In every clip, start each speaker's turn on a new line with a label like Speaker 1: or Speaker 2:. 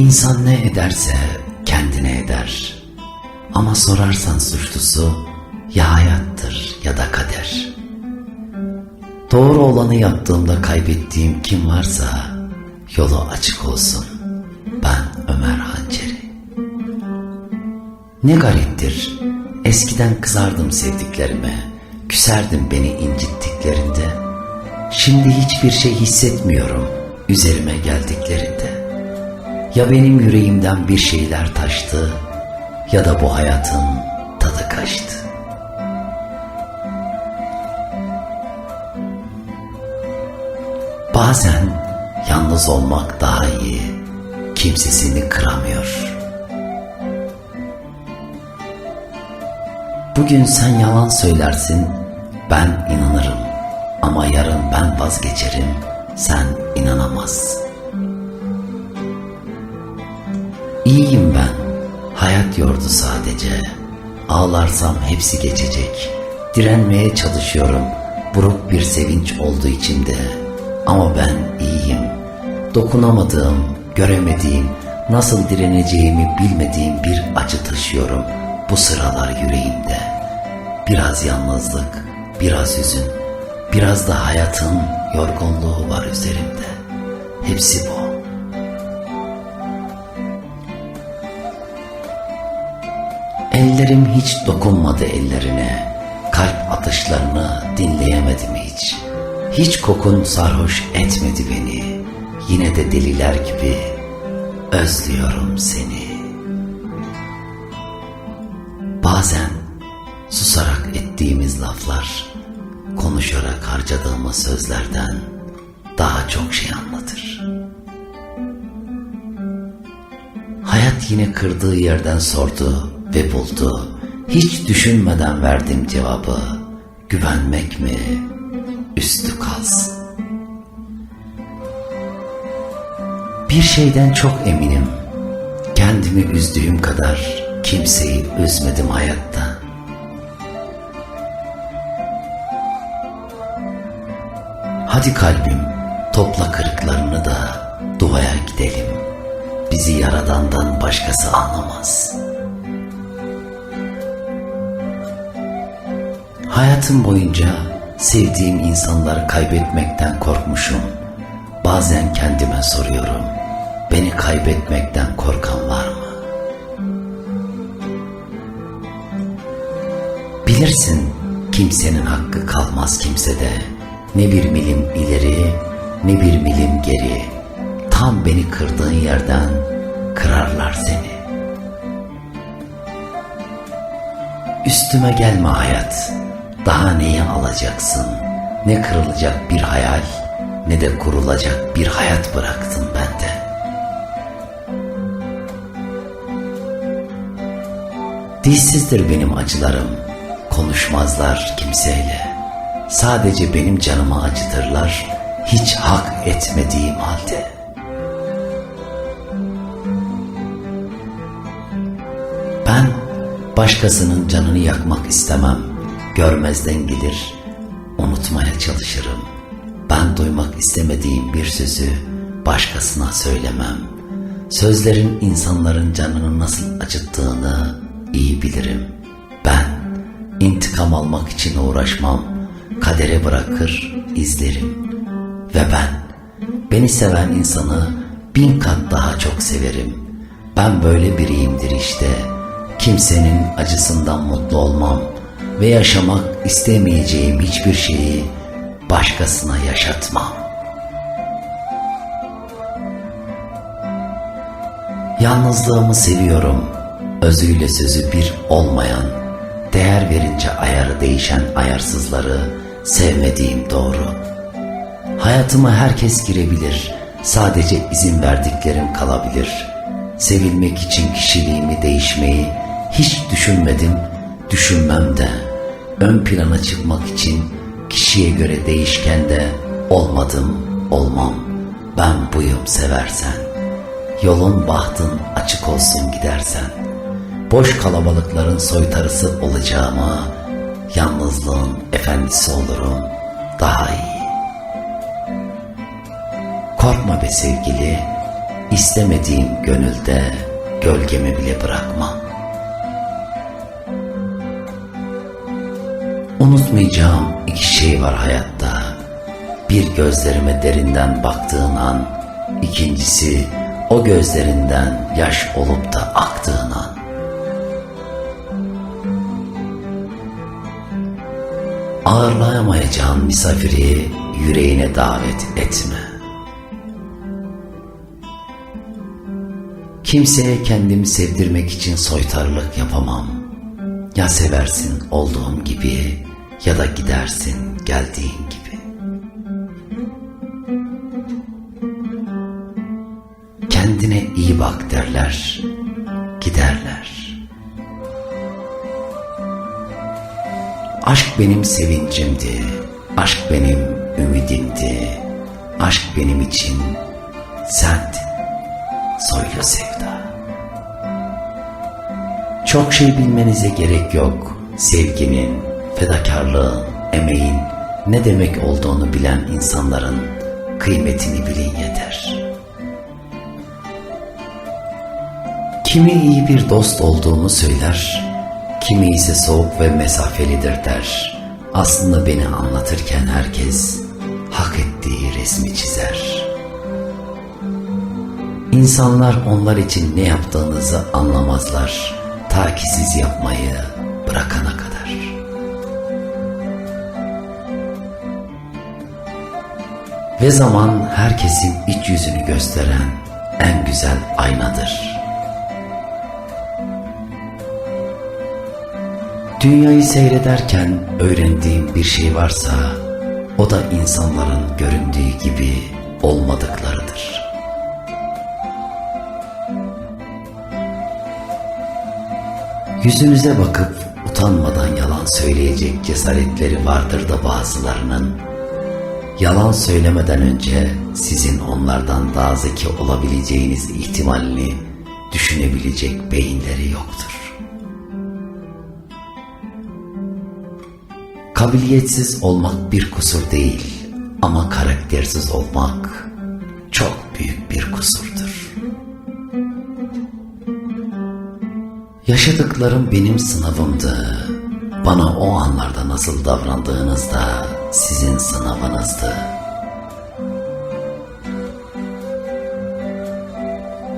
Speaker 1: İnsan ne ederse kendine eder. Ama sorarsan suçlusu ya hayattır ya da kader. Doğru olanı yaptığımda kaybettiğim kim varsa yolu açık olsun. Ben Ömer Hanceri. Ne gariptir. Eskiden kızardım sevdiklerime, küserdim beni incittiklerinde. Şimdi hiçbir şey hissetmiyorum üzerime geldiklerinde. Ya benim yüreğimden bir şeyler taştı ya da bu hayatın tadı kaçtı. Bazen yalnız olmak daha iyi. Kimsesini kıramıyor. Bugün sen yalan söylersin, ben inanırım. Ama yarın ben vazgeçerim, sen inanamaz. İyiyim ben, hayat yordu sadece. Ağlarsam hepsi geçecek. Direnmeye çalışıyorum, buruk bir sevinç oldu içimde. Ama ben iyiyim. Dokunamadığım, göremediğim, nasıl direneceğimi bilmediğim bir acı taşıyorum bu sıralar yüreğimde. Biraz yalnızlık, biraz hüzün, biraz da hayatın yorgunluğu var üzerimde. Hepsi bu. Ellerim hiç dokunmadı ellerine. Kalp atışlarını dinleyemedim hiç. Hiç kokun sarhoş etmedi beni. Yine de deliler gibi özlüyorum seni. Bazen susarak ettiğimiz laflar, konuşarak harcadığımız sözlerden daha çok şey anlatır. Hayat yine kırdığı yerden sordu ve buldu. Hiç düşünmeden verdim cevabı. Güvenmek mi? Üstü kalsın. Bir şeyden çok eminim. Kendimi üzdüğüm kadar kimseyi üzmedim hayatta. Hadi kalbim topla kırıklarını da duaya gidelim. Bizi yaradandan başkası anlamaz. Hayatım boyunca sevdiğim insanları kaybetmekten korkmuşum. Bazen kendime soruyorum. Beni kaybetmekten korkan var mı? Bilirsin kimsenin hakkı kalmaz kimsede. Ne bir milim ileri ne bir milim geri. Tam beni kırdığın yerden kırarlar seni. Üstüme gelme hayat. Daha neyi alacaksın? Ne kırılacak bir hayal ne de kurulacak bir hayat bıraktın bende. Dilsizdir benim acılarım. Konuşmazlar kimseyle. Sadece benim canımı acıtırlar. Hiç hak etmediğim halde. Ben başkasının canını yakmak istemem. Görmezden gelir, unutmaya çalışırım. Ben duymak istemediğim bir sözü başkasına söylemem. Sözlerin insanların canını nasıl acıttığını iyi bilirim. Ben intikam almak için uğraşmam. Kadere bırakır, izlerim. Ve ben beni seven insanı bin kat daha çok severim. Ben böyle biriyimdir işte. Kimsenin acısından mutlu olmam ve yaşamak istemeyeceğim hiçbir şeyi başkasına yaşatmam. Yalnızlığımı seviyorum. Özüyle sözü bir olmayan, değer verince ayarı değişen ayarsızları sevmediğim doğru. Hayatıma herkes girebilir. Sadece izin verdiklerim kalabilir. Sevilmek için kişiliğimi değişmeyi hiç düşünmedim, düşünmem de. Ön plana çıkmak için kişiye göre değişken de olmadım, olmam. Ben buyum seversen. Yolun bahtın açık olsun gidersen. Boş kalabalıkların soytarısı olacağıma, yalnızlığın efendisi olurum daha iyi. Korkma be sevgili, istemediğim gönülde gölgemi bile bırakmam. Unutmayacağım iki şey var hayatta. Bir gözlerime derinden baktığın an, ikincisi o gözlerinden yaş olup da aktığın an. Ağırlayamayacağın misafiri yüreğine davet etme. Kimseye kendimi sevdirmek için soytarılık yapamam. Ya seversin olduğum gibi ya da gidersin geldiğin gibi. Kendine iyi bak derler, giderler. Aşk benim sevincimdi, aşk benim ümidimdi, aşk benim için sendin, soylu sevda. Çok şey bilmenize gerek yok. Sevginin, fedakarlığın, emeğin ne demek olduğunu bilen insanların kıymetini bilin yeter. Kimi iyi bir dost olduğumu söyler, kimi ise soğuk ve mesafelidir der. Aslında beni anlatırken herkes hak ettiği resmi çizer. İnsanlar onlar için ne yaptığınızı anlamazlar ta ki siz yapmayı bırakana kadar. Ve zaman herkesin iç yüzünü gösteren en güzel aynadır. Dünyayı seyrederken öğrendiğim bir şey varsa o da insanların göründüğü gibi olmadıklarıdır. Yüzünüze bakıp utanmadan yalan söyleyecek cesaretleri vardır da bazılarının. Yalan söylemeden önce sizin onlardan daha zeki olabileceğiniz ihtimalini düşünebilecek beyinleri yoktur. Kabiliyetsiz olmak bir kusur değil ama karaktersiz olmak çok büyük bir kusurdur. Yaşadıklarım benim sınavımdı. Bana o anlarda nasıl davrandığınız da sizin sınavınızdı.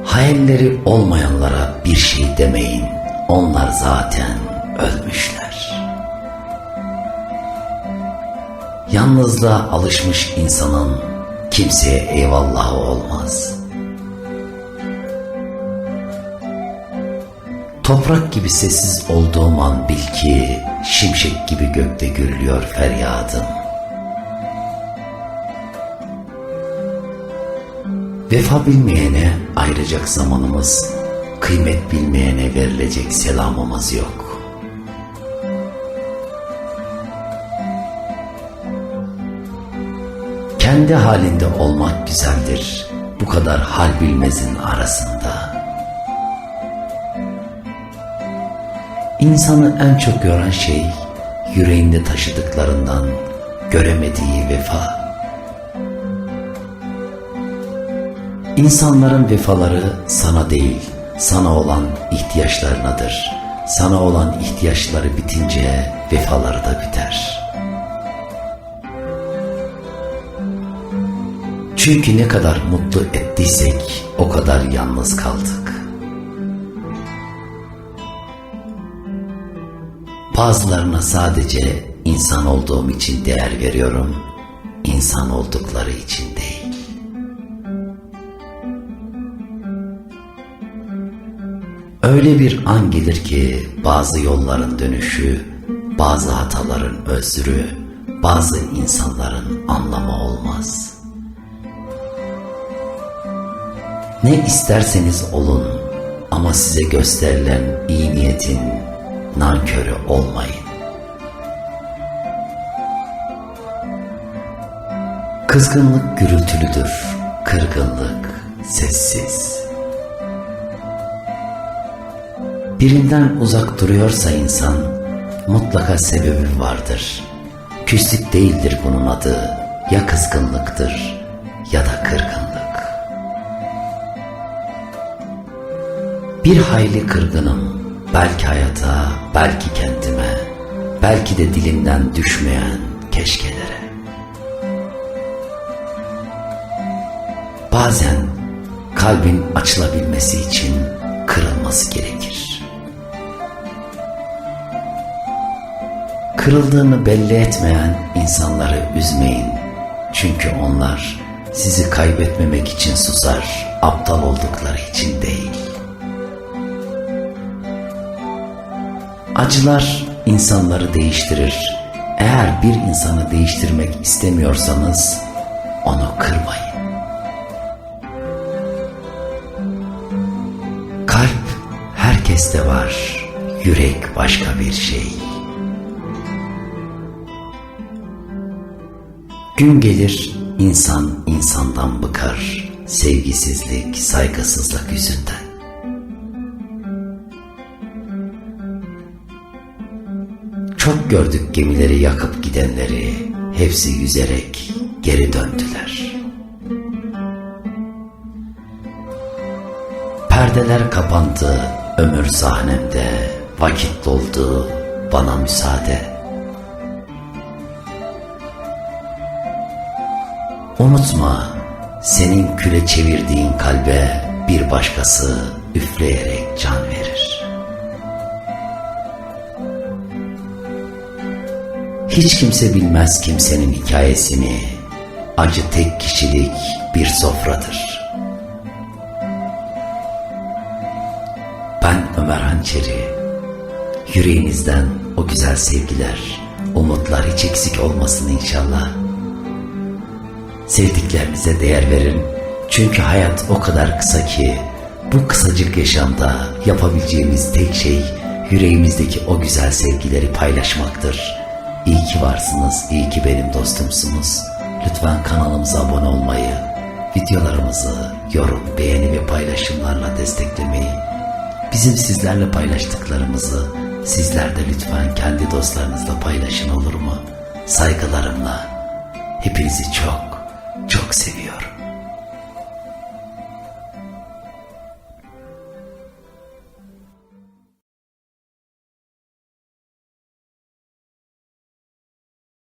Speaker 1: Hayalleri olmayanlara bir şey demeyin. Onlar zaten ölmüşler. Yalnızlığa alışmış insanın kimseye eyvallahı olmaz.'' Toprak gibi sessiz olduğum an bil ki şimşek gibi gökte gürlüyor feryadım. Vefa bilmeyene ayrıcak zamanımız, kıymet bilmeyene verilecek selamımız yok. Kendi halinde olmak güzeldir, bu kadar hal bilmezin arasında.'' İnsanı en çok gören şey yüreğinde taşıdıklarından göremediği vefa. İnsanların vefaları sana değil, sana olan ihtiyaçlarınadır. Sana olan ihtiyaçları bitince vefaları da biter. Çünkü ne kadar mutlu ettiysek o kadar yalnız kaldık. Bazılarına sadece insan olduğum için değer veriyorum, insan oldukları için Öyle bir an gelir ki bazı yolların dönüşü, bazı hataların özrü, bazı insanların anlamı olmaz. Ne isterseniz olun ama size gösterilen iyi niyetin nankörü olmayın. Kızgınlık gürültülüdür, kırgınlık sessiz. Birinden uzak duruyorsa insan mutlaka sebebi vardır. Küslük değildir bunun adı, ya kızgınlıktır ya da kırgınlık. Bir hayli kırgınım. Belki hayata, belki kendime, belki de dilimden düşmeyen keşkelere. Bazen kalbin açılabilmesi için kırılması gerekir. Kırıldığını belli etmeyen insanları üzmeyin. Çünkü onlar sizi kaybetmemek için susar, aptal oldukları için değil. Acılar insanları değiştirir. Eğer bir insanı değiştirmek istemiyorsanız onu kırmayın. Kalp herkeste var, yürek başka bir şey. Gün gelir insan insandan bıkar, sevgisizlik, saygısızlık yüzünden. Çok gördük gemileri yakıp gidenleri, hepsi yüzerek geri döndüler. Perdeler kapandı ömür sahnemde, vakit doldu bana müsaade. Unutma, senin küle çevirdiğin kalbe bir başkası üfleyerek can verir. Hiç kimse bilmez kimsenin hikayesini. Acı tek kişilik bir sofradır. Ben Ömer Hançeri. Yüreğinizden o güzel sevgiler, umutlar hiç eksik olmasın inşallah. Sevdiklerinize değer verin. Çünkü hayat o kadar kısa ki bu kısacık yaşamda yapabileceğimiz tek şey yüreğimizdeki o güzel sevgileri paylaşmaktır. İyi ki varsınız, iyi ki benim dostumsunuz. Lütfen kanalımıza abone olmayı, videolarımızı yorum, beğeni ve paylaşımlarla desteklemeyi, bizim sizlerle paylaştıklarımızı sizler de lütfen kendi dostlarınızla paylaşın olur mu? Saygılarımla hepinizi çok çok seviyorum.